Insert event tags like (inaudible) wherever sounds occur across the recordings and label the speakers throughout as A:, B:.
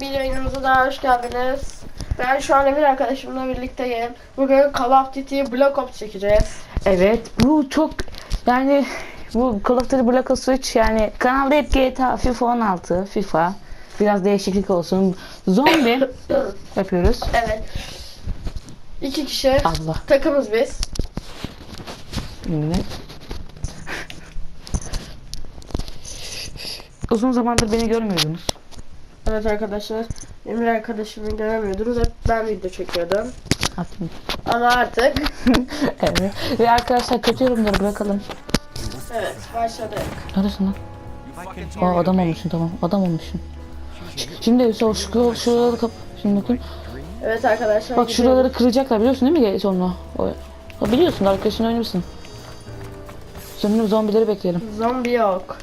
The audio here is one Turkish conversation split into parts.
A: bir yayınımıza daha hoş geldiniz. Ben şu an Emir arkadaşımla birlikteyim. Bugün Call of Duty Black Ops çekeceğiz.
B: Evet bu çok yani bu Call of Duty Black Ops 3 yani kanalda hep GTA, FIFA 16, FIFA biraz değişiklik olsun. Zombi (coughs) yapıyoruz.
A: Evet. İki kişi.
B: Allah.
A: Takımız biz.
B: Yine. Uzun zamandır beni görmüyordunuz.
A: Evet arkadaşlar. Emir arkadaşımı göremiyordunuz. Hep ben video çekiyordum.
B: Aslında.
A: Ama artık. (laughs)
B: evet. Ve arkadaşlar kötü yorumları bırakalım.
A: Evet başladık.
B: Neresin lan? Aa adam olmuşsun tamam. Adam olmuşsun. Şimdi şu şu şuraları kap. Şimdi bakayım.
A: Evet arkadaşlar.
B: Bak
A: gidiyoruz.
B: şuraları kıracaklar biliyorsun değil mi sonra? O, o biliyorsun arkadaşın oynamışsın. Şimdi zombileri bekleyelim.
A: Zombi yok.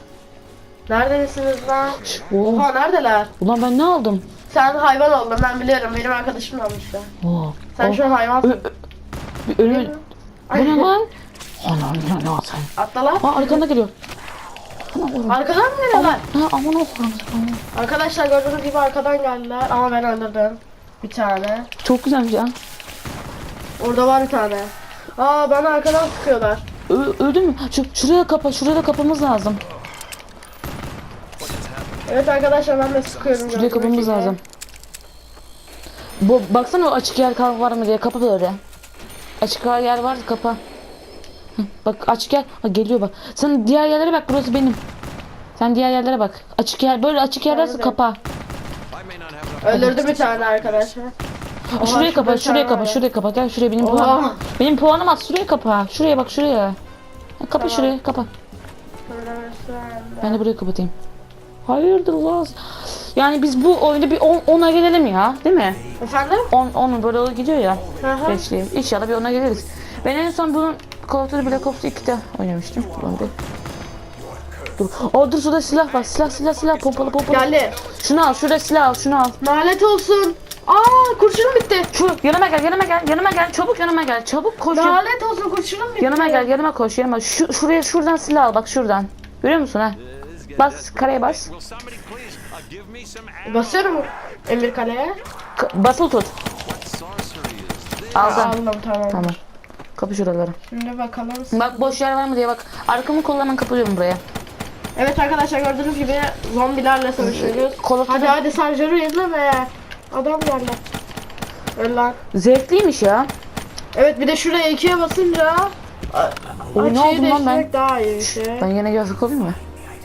A: Neredesiniz lan? Oha neredeler?
B: ulan ben ne aldım?
A: Sen hayvan oldun ben biliyorum. Benim arkadaşım almıştı.
B: Oo,
A: Sen şu an hayvansın.
B: Bir ölü... Bu ne lan? Anam ya ne var sen?
A: Atla lan.
B: Aa arkanda geliyor.
A: Arkadan mı geliyorlar?
B: Ha aman oğlum.
A: Arkadaşlar gördüğünüz gibi arkadan geldiler ama ben öldürdüm. Bir tane.
B: Çok güzelmiş ya.
A: Orada var bir tane. Aa bana arkadan sıkıyorlar.
B: Ö öldü mü? Şu, şuraya kapa, şuraya da kapamız lazım.
A: Evet arkadaşlar ben de sıkıyorum.
B: Kapamız
A: gibi.
B: lazım. Bu, baksana o açık yer kal var mı diye kapa böyle. Açık yer var kapa. Hı, Bak açık yer. Ha, geliyor bak. Sen diğer yerlere bak burası benim. Sen diğer yerlere bak. Açık yer böyle açık yerlerse kapa.
A: Öldürdü bir tane arkadaşlar.
B: Ha, şuraya kapa, şuraya kapa, şuraya kapa. Gel şuraya benim puanım. Benim puanım az. Şuraya kapa. Şuraya bak şuraya. Kapa
A: Tamam.
B: şuraya kapa. Ben de burayı kapatayım. Hayırdır lan? Yani biz bu oyunda bir 10'a gelelim ya, değil mi?
A: Efendim?
B: 10 10 böyle gidiyor ya.
A: Hı hı.
B: Beşli. İnşallah bir 10'a geliriz. Ben en son bunun Call of Duty Black Ops 2'de oynamıştım. Ulan bir. Dur. Aa dur şurada silah var. Silah silah silah pompalı pompalı.
A: Geldi.
B: Şunu al şurada silah al şunu al.
A: Nalet olsun. Aa kurşunum bitti.
B: Şu yanıma gel yanıma gel yanıma gel çabuk yanıma gel çabuk koş.
A: Nalet olsun kurşunum bitti.
B: Yanıma gel yanıma koş yanıma. Şu, şuraya şuradan silah al bak şuradan. Görüyor musun ha? Bas kareye bas.
A: Basıyorum Emir kaleye.
B: K- basılı tut. Aldın.
A: Aldım tamam.
B: Tamam. Kapı şuraları.
A: Şimdi bakalım.
B: Bak boş yer var mı diye bak. Arkamı kollaman kapatıyorum buraya.
A: Evet arkadaşlar gördüğünüz gibi zombilerle savaşıyoruz.
B: Call of
A: Hadi hadi Sancar'ı izle be. Adam geldi. Öl lan.
B: zevkliymiş ya.
A: Evet bir de şuraya ikiye basınca
B: Oy, ne oldum lan ben?
A: daha iyi bir şey.
B: Ben yine grafik olayım mı?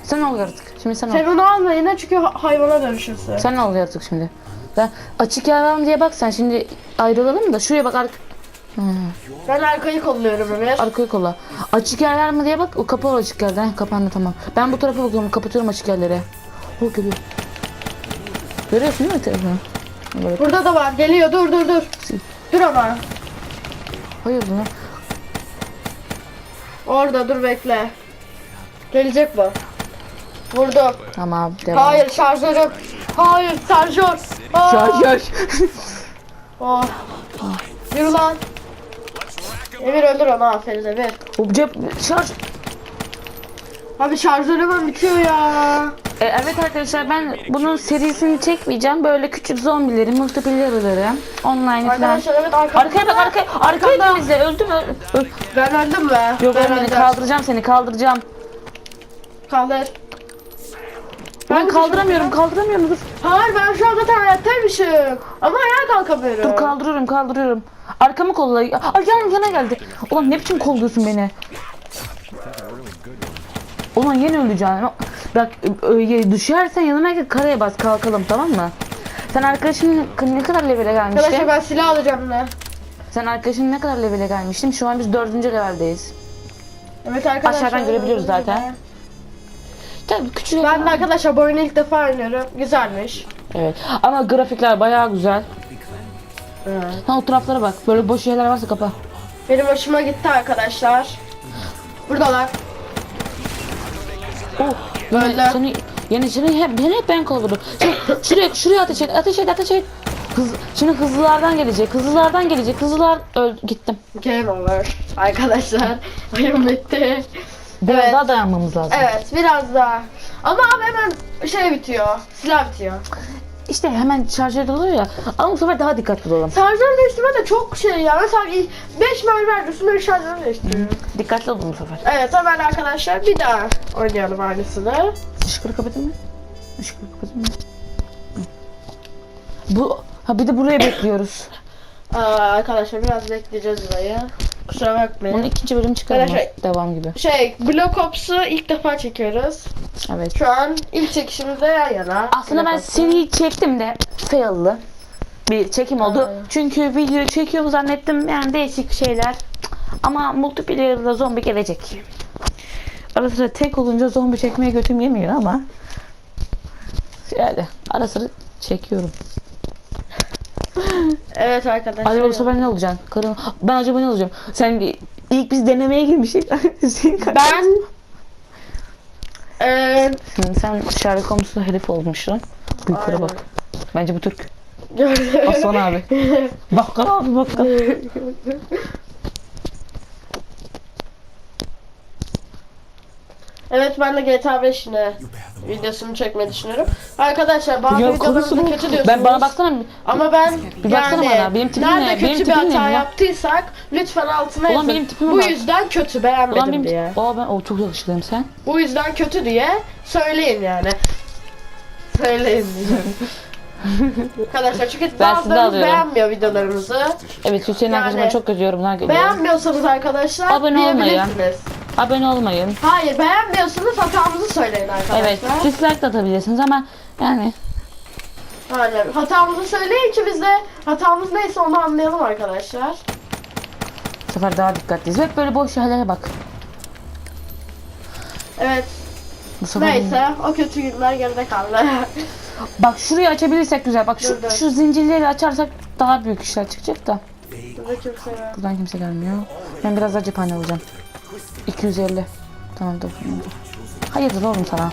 B: Sen ol artık. Şimdi sen ol.
A: Sen onu alma yine çünkü ha- hayvana dönüşürsün.
B: Sen ol artık şimdi. Ben açık mı diye bak sen şimdi ayrılalım da şuraya bak arka,
A: Ben arkayı kolluyorum Emir.
B: arkayı kolla. Açık yer var mı diye bak o kapı var açık yerden. Heh, Kapandı tamam. Ben bu tarafa bakıyorum kapatıyorum açık yerleri. O geliyor. Görüyorsun değil mi telefonu? Böyle.
A: Burada da var. Geliyor. Dur dur dur. Dur ama.
B: Hayır bunu.
A: Orada dur bekle. Gelecek bu. Vurdum.
B: Tamam devam.
A: Hayır şarjörüm. Hayır şarjör. Aa!
B: Şarjör.
A: Oh. Yürü lan. Emir öldür onu aferin Emir.
B: O cep şarj.
A: Abi şarjör hemen bitiyor ya.
B: E, evet arkadaşlar ben bunun serisini çekmeyeceğim. Böyle küçük zombileri, multiplayer'ları, online falan.
A: Arkadaşlar evet arkamda.
B: Arkaya bak arkaya. Arkaya
A: Arkamda.
B: temizle. Öldü mü? Ö-
A: Ben öldüm mü?
B: Yok
A: ben
B: ölmedi.
A: öldüm.
B: Kaldıracağım seni. Kaldıracağım.
A: Kaldır.
B: Ben kaldıramıyorum. Kaldıramıyorum. Dur.
A: Hayır ben şu an zaten hayattaymışım. Ama ayağa kalkamıyorum.
B: Dur kaldırıyorum. Kaldırıyorum. Arkamı kolla. Ay yan yana geldi. Ulan ne biçim kolluyorsun beni? Ulan yine öleceğim. Bak düşersen yanıma gel karaya bas kalkalım tamam mı? Sen arkadaşın ne kadar levele gelmişti?
A: Arkadaşlar ben silah alacağım ne?
B: Sen arkadaşın ne kadar levele gelmiştin? Şu an biz dördüncü leveldeyiz.
A: Evet arkadaşlar.
B: Aşağıdan görebiliyoruz zaten.
A: gibi.
B: Tabii küçük
A: Ben de arkadaşlar bu oyunu ilk defa oynuyorum. Güzelmiş.
B: Evet. Ama grafikler bayağı güzel. Ha o taraflara bak. Böyle boş yerler varsa kapa.
A: Benim hoşuma gitti arkadaşlar. Buradalar.
B: Oh. Yine
A: Öyle.
B: seni, yine seni hep, beni hep ben kovdum. Şey, (coughs) şuraya, şuraya ateş et, ateş et, ateş et. Hız, şimdi hızlılardan gelecek, hızlılardan gelecek, hızlılar öl gittim.
A: Game over. Arkadaşlar. Oyun bitti.
B: Biraz
A: Evet.
B: daha dayanmamız lazım.
A: Evet biraz daha. Ama abi hemen şey bitiyor. Silah bitiyor.
B: işte hemen şarjör oluyor ya. Ama bu sefer daha dikkatli olalım.
A: Şarjör değiştirme de çok şey ya. Mesela 5 mermi verdi üstüne şarjör değiştiriyor.
B: Dikkatli olun bu sefer.
A: Evet hemen arkadaşlar bir daha oynayalım aynısını.
B: Işıkları kapatayım mı? Işıkları kapatayım mı? Bu ha bir de buraya bekliyoruz.
A: Aa, arkadaşlar biraz bekleyeceğiz burayı. Kusura bakmayın.
B: Bunun ikinci bölüm çıkar mı?
A: Arkadaşlar-
B: Devam gibi.
A: Şey, Black Ops'u ilk defa çekiyoruz.
B: Evet.
A: Şu an ilk çekişimizde yan yana.
B: Aslında ben
A: Ops'u.
B: seri çektim de fail'lı bir çekim oldu.
A: Aynen.
B: Çünkü video çekiyor zannettim yani değişik şeyler. Ama multiplayer'da zombi gelecek. Ara sıra tek olunca zombi çekmeye götüm yemiyor ama yani ara sıra çekiyorum.
A: Evet arkadaşlar.
B: Acaba bu sefer ne olacaksın? Karım, ben acaba ne olacağım? Sen ilk biz denemeye girmiştik. (laughs) Senin karın-
A: Ben eee
B: Sen Sherlock Holmes'la herif olmuşsun. Yukarı bak. Bence bu Türk. Aslan abi. (laughs) Bakkal abi bakkal.
A: evet ben de GTA 5 yine videosunu çekmeyi düşünüyorum. Arkadaşlar bazı
B: Ya bu.
A: kötü diyorsunuz.
B: Ben bana baksana.
A: Ama ben
B: Bir baksana
A: yani
B: bana, benim tipim
A: nerede
B: ne?
A: kötü
B: Benim
A: bir
B: ne
A: hata
B: ya?
A: yaptıysak lütfen altına
B: Ulan
A: yazın.
B: benim tipime
A: Bu
B: bak.
A: yüzden kötü beğenmedim
B: Ulan benim...
A: diye.
B: Aa ben o çok yakışıklıyım sen.
A: Bu yüzden kötü diye söyleyin yani. Söyleyin. (laughs) Arkadaşlar çünkü
B: Ben
A: bazılarınız beğenmiyor videolarımızı.
B: Evet Hüseyin
A: Yani-
B: arkadaşıma çok kötü yorumlar geliyor.
A: Beğenmiyorsanız arkadaşlar
B: Abone olmayın. Abone olmayın.
A: Hayır beğenmiyorsanız hatamızı söyleyin arkadaşlar.
B: Evet. Dislike de atabilirsiniz ama yani
A: Aynen. Hatamızı söyleyin ki biz de hatamız neyse onu anlayalım arkadaşlar.
B: bu sefer daha dikkatliyiz. Hep böyle boş yerlere bak.
A: Evet.
B: Bu sefer
A: Neyse o kötü günler geride kaldı. (laughs)
B: Bak şurayı açabilirsek güzel. Bak şu,
A: dur.
B: şu zincirleri açarsak daha büyük işler çıkacak da.
A: Burada kimse.
B: Buradan kimse gelmiyor. Ben biraz daha cephane alacağım. 250. Tamam dur. Hayırdır oğlum sana.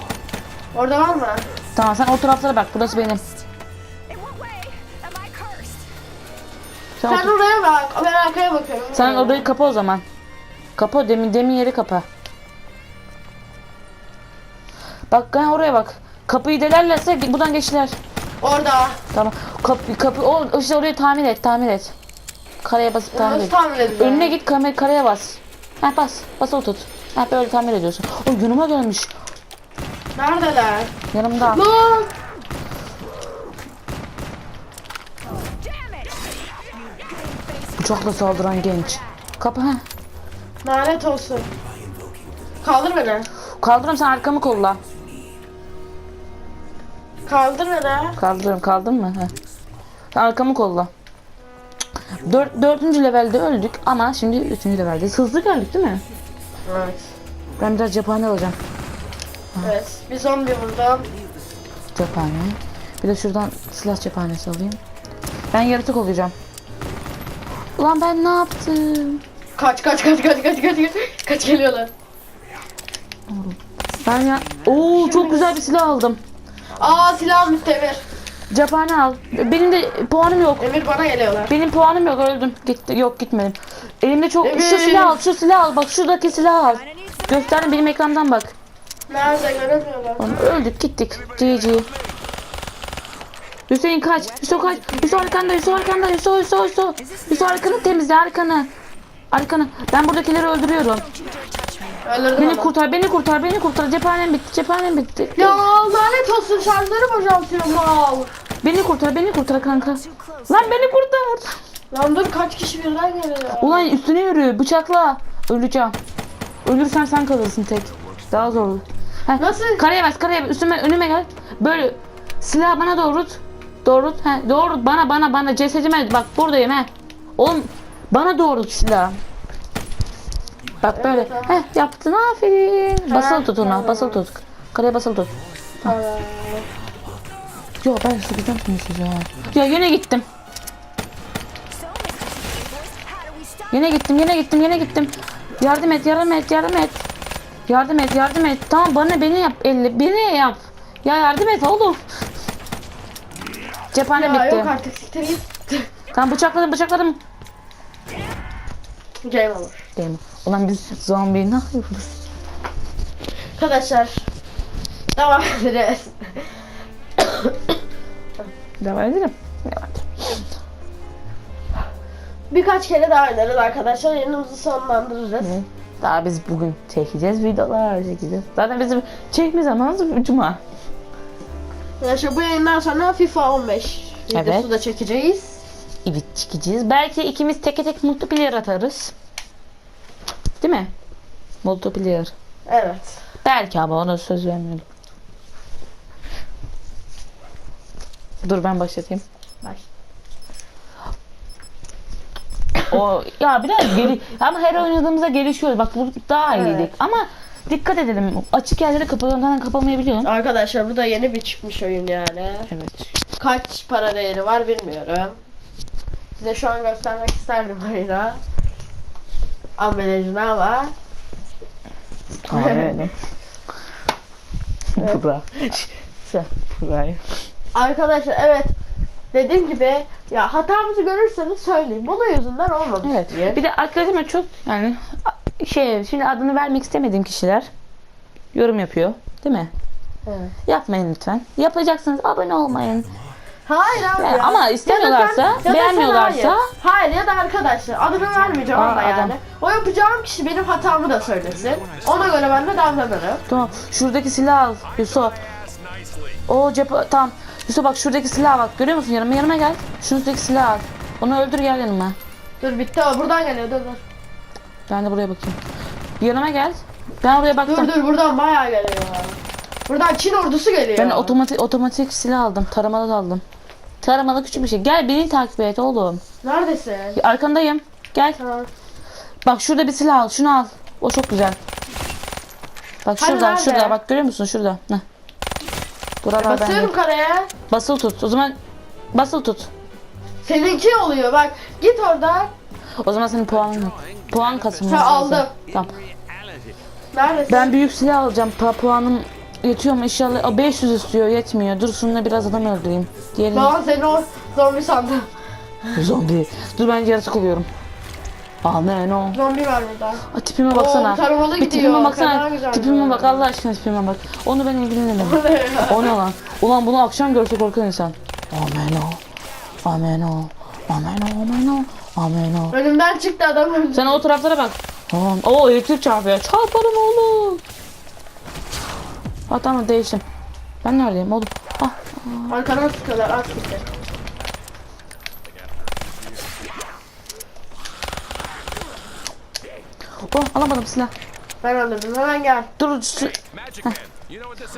A: Orada var mı?
B: Tamam sen o taraflara bak. Burası benim. Sen,
A: Sen
B: otur-
A: oraya bak. Ben arkaya bakıyorum.
B: sen odayı kapa o zaman. Kapa demin demin yeri kapa. Bak ben oraya bak. Kapıyı delerlerse buradan geçtiler.
A: Orada.
B: Tamam. Kapı kapı o işte orayı tamir et, tamir et. Kareye basıp tamir
A: Nasıl
B: et.
A: tahmin?
B: Önüne git kamera kareye bas. Ha bas. Basılı tut. Ha böyle tamir ediyorsun. O yanıma gelmiş.
A: Neredeler?
B: Yanımda.
A: Lan!
B: Uçakla saldıran genç. Kapı ha.
A: Lanet olsun. Kaldır beni.
B: Kaldırırım sen arkamı kolla.
A: Kaldır beni.
B: Kaldırırım kaldın mı? He. Sen arkamı kolla. Dört, dördüncü levelde öldük ama şimdi üçüncü leveldeyiz. Hızlı geldik değil mi?
A: Evet.
B: Ben biraz cephane alacağım.
A: Evet. Bir zombi vurdum.
B: Cephane. Bir de şuradan silah cephanesi alayım. Ben yaratık olacağım. Ulan ben ne yaptım?
A: Kaç kaç kaç kaç kaç kaç kaç. Kaç geliyorlar.
B: Ben ya... Oo çok güzel bir silah aldım.
A: Aa silah müstevir.
B: Cephane al. Benim de puanım yok.
A: Emir bana geliyorlar.
B: Benim puanım yok öldüm. Gitti yok gitmedim. Elimde çok
A: Evet.
B: şu silah al, şu silah al. Bak şuradaki silah al. Gösterdim benim ekrandan bak.
A: Nerede göremiyorlar.
B: Oğlum öldük gittik. GG. Hüseyin kaç. Hüso kaç. Hüso arkanda. Hüso arkanda. Hüso Hüso Hüso. Hüso arkanı temizle arkanı. Arkanı. Ben buradakileri öldürüyorum.
A: Öldürdüm
B: Beni
A: onu.
B: kurtar, beni kurtar, beni kurtar. Cephanem bitti, cephanem bitti.
A: Ya lanet olsun şarjları boşaltıyor mal.
B: Beni kurtar, beni kurtar kanka. Lan beni kurtar.
A: Lan dur kaç kişi birden geliyor.
B: Ulan üstüne yürü, bıçakla. Öleceğim. Ölürsem sen kalırsın tek. Daha zor. Heh.
A: Nasıl?
B: Karaya bas, karaya bas. Üstüme, önüme gel. Böyle silah bana doğrult. Doğrult. He, doğrult bana, bana, bana. Cesedime bak buradayım he. Oğlum bana doğrult silah. Bak böyle. Heh yaptın aferin. Basılı tut ona, basılı tut. Karaya basılı tut.
A: Tamam.
B: Yo ben size ha. Ya yine gittim. Yine gittim, yine gittim, yine gittim. Yardım et, yardım et, yardım et. Yardım et, yardım et. Tamam bana beni yap, elle beni yap. Ya yardım et oğlum. Cephane
A: Ya
B: bitti.
A: yok artık siktir git.
B: Tamam bıçakladım, bıçakladım.
A: Game.
B: Değil mi? Ulan biz zombi ne yapıyoruz?
A: Arkadaşlar devam edeceğiz.
B: Devam edelim. Devam edelim.
A: Birkaç kere daha oynarız arkadaşlar. Yayınımızı sonlandırırız.
B: Daha biz bugün çekeceğiz videolar çekeceğiz. Zaten bizim çekme zamanımız cuma.
A: Arkadaşlar bu yayından sonra FIFA 15 videosu
B: Evet.
A: da çekeceğiz.
B: Evet çekeceğiz. Belki ikimiz teke tek multiplayer atarız. Değil mi? Multiplayer.
A: Evet.
B: Belki ama ona söz vermiyorum. Dur ben başlatayım.
A: Baş.
B: O ya biraz geli ama her oynadığımızda gelişiyoruz. Bak bu daha iyiydik.
A: Evet.
B: Ama dikkat edelim. Açık yerleri kapatılan kapamayabiliyorum.
A: Arkadaşlar bu da yeni bir çıkmış oyun yani.
B: Evet.
A: Kaç para değeri var bilmiyorum. Size şu an göstermek isterdim oyunu. Ambalajını ama.
B: Aynen. Sen burayı.
A: Arkadaşlar evet. Dediğim gibi ya hatamızı görürseniz söyleyin. Bunun yüzünden olmamış
B: Evet.
A: diye.
B: Bir de arkadaşıma çok yani şey şimdi adını vermek istemediğim kişiler yorum yapıyor. Değil mi?
A: Evet.
B: Yapmayın lütfen. Yapacaksınız abone olmayın.
A: Hayır abi
B: Yani
A: ya.
B: ama istemiyorlarsa,
A: Ya da sen- ya da sen
B: beğenmiyorlarsa-
A: hayır. Hayır ya da arkadaşlar adını vermeyeceğim
B: Aa,
A: ama yani.
B: adam.
A: O yapacağım kişi benim hatamı da söylesin. Ona göre ben de davranırım.
B: Tamam. Şuradaki silah al Yusuf. O cephe tamam. Yusuf bak şuradaki silah bak. Görüyor musun? Yanıma yanıma gel. Şuradaki silah al. Onu öldür gel yanıma.
A: Dur bitti o buradan geliyor dur dur.
B: Ben de buraya bakayım. Yanıma gel. Ben oraya baktım.
A: Dur dur buradan bayağı geliyor. Buradan Çin ordusu geliyor.
B: Ben otomatik otomatik silah aldım. Taramalı da aldım. Taramalı küçük bir şey. Gel beni takip et oğlum.
A: Neredesin?
B: Arkandayım. Gel.
A: Tamam.
B: Bak şurada bir silah al. Şunu al. O çok güzel. Bak
A: Hani
B: şurada,
A: nerede?
B: şurada. Bak görüyor musun? Şurada. Heh. Buralardan
A: Basıyorum
B: gel.
A: karaya.
B: Basılı tut. O zaman basılı tut.
A: Seninki oluyor bak. Git oradan.
B: O zaman senin puanın yok. Puan kasımı.
A: Ha, aldım.
B: Tamam.
A: Neredesin?
B: Ben büyük silah alacağım. Pa puanım yetiyor mu inşallah. Aa, 500 istiyor. Yetmiyor. Dur şununla biraz adam öldüreyim. Diğerini
A: Tamam seni o zombi sandım. (laughs)
B: zombi. Dur ben yaratık oluyorum. Amen o.
A: Zombi var burada.
B: Aa, tipime baksana.
A: Oo, taramalı
B: bir
A: gidiyor.
B: tipime baksana.
A: güzel
B: Tipime bak Allah aşkına tipime bak. Onu ben ilgilenirim. (laughs) o ne lan? Ulan bunu akşam görse korkan insan. Amen o. Amen o. Amen o. Amen o. Amen o.
A: Önümden çıktı adam öldü.
B: Sen o taraflara bak. Tamam. Oo elektrik çarpıyor. Çarparım oğlum. Ha tamam değiştim. Ben neredeyim oğlum? Ah.
A: Arkadan sıkıyorlar at gitti.
B: Oh alamadım silah.
A: Ben öldürdüm hemen gel.
B: Dur şu-
C: is?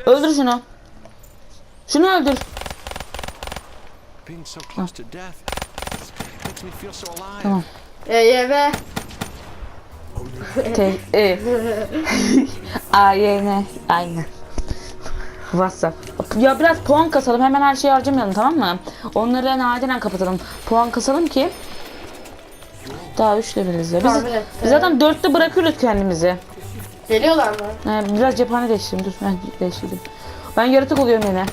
B: öldür şunu. Şunu öldür.
C: Being so close to death makes me feel so alive.
B: Tamam.
A: EYV.
B: T E (laughs) A Y N aynı. WhatsApp. Ya biraz puan kasalım. Hemen her şeyi harcamayalım tamam mı? Onları nadiren kapatalım. Puan kasalım ki daha üç leveliz ya. Biz,
A: Tahmin ettim.
B: biz zaten dörtte bırakıyoruz kendimizi.
A: Geliyorlar mı?
B: Ee, biraz cephane değiştireyim. Dur ben değiştirdim. Ben yaratık oluyorum yine.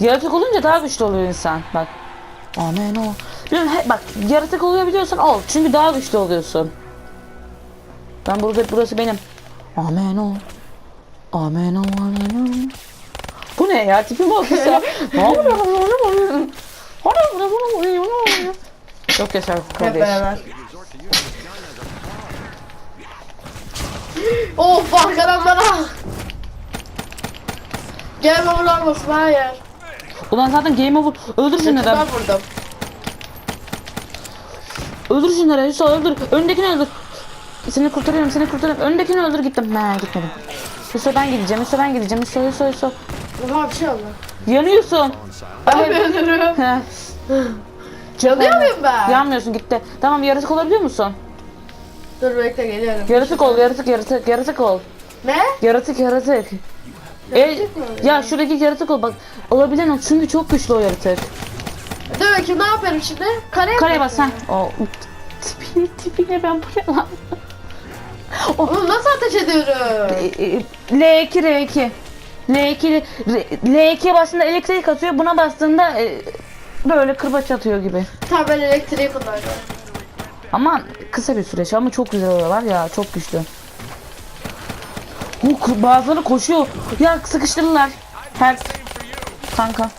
B: Yaratık olunca daha güçlü oluyor insan. Bak. Amen o. Biliyorum, he- bak yaratık oluyor biliyorsan ol. Çünkü daha güçlü oluyorsun. Ben burada burası benim. Amen o. Amen o. Bu ne ya? Tipim o kız ya. Çok yaşar
A: Hep
B: kardeş.
A: of arkadan bana. Gel babalar olmasın hayır.
B: Ulan zaten game over. Öldür şunları.
A: Ben vurdum.
B: Öldür şunları Hüso öldür. Öndekini öldür. Seni kurtarıyorum seni kurtarıyorum. Öndekini öldür gittim. Ne gitmedim. Hüso ben gideceğim. Hüso ben gideceğim. Hüso Hüso Hüso.
A: Oha bir şey oldu.
B: Yanıyorsun.
A: Ben ölürüm.
B: Heh.
A: Çalıyor muyum ben?
B: Yanmıyorsun gitti. Tamam yaratık olabiliyor musun?
A: Dur bekle geliyorum.
B: Yaratık ol yaratık yaratık yaratık ol.
A: Ne?
B: Yaratık yaratık. E,
A: Yaratık mı?
B: ya şuradaki yaratık ol bak. Olabilen o çünkü çok güçlü o yaratık.
A: Dur bakayım ne yapıyorum şimdi? Kareye mi
B: Karaya bas sen.
A: basıyorum?
B: O tipini tipine ben buraya lan.
A: Oğlum nasıl ateş ediyorum?
B: E, e, L2 R2 L2 L2 bastığında elektrik atıyor buna bastığında e, böyle kırbaç atıyor gibi.
A: Tamam ben elektriği kullanacağım.
B: Ama kısa bir süreç ama çok güzel oluyorlar ya çok güçlü. Bu k- bazıları koşuyor. Ya sıkıştırırlar. Her kanka.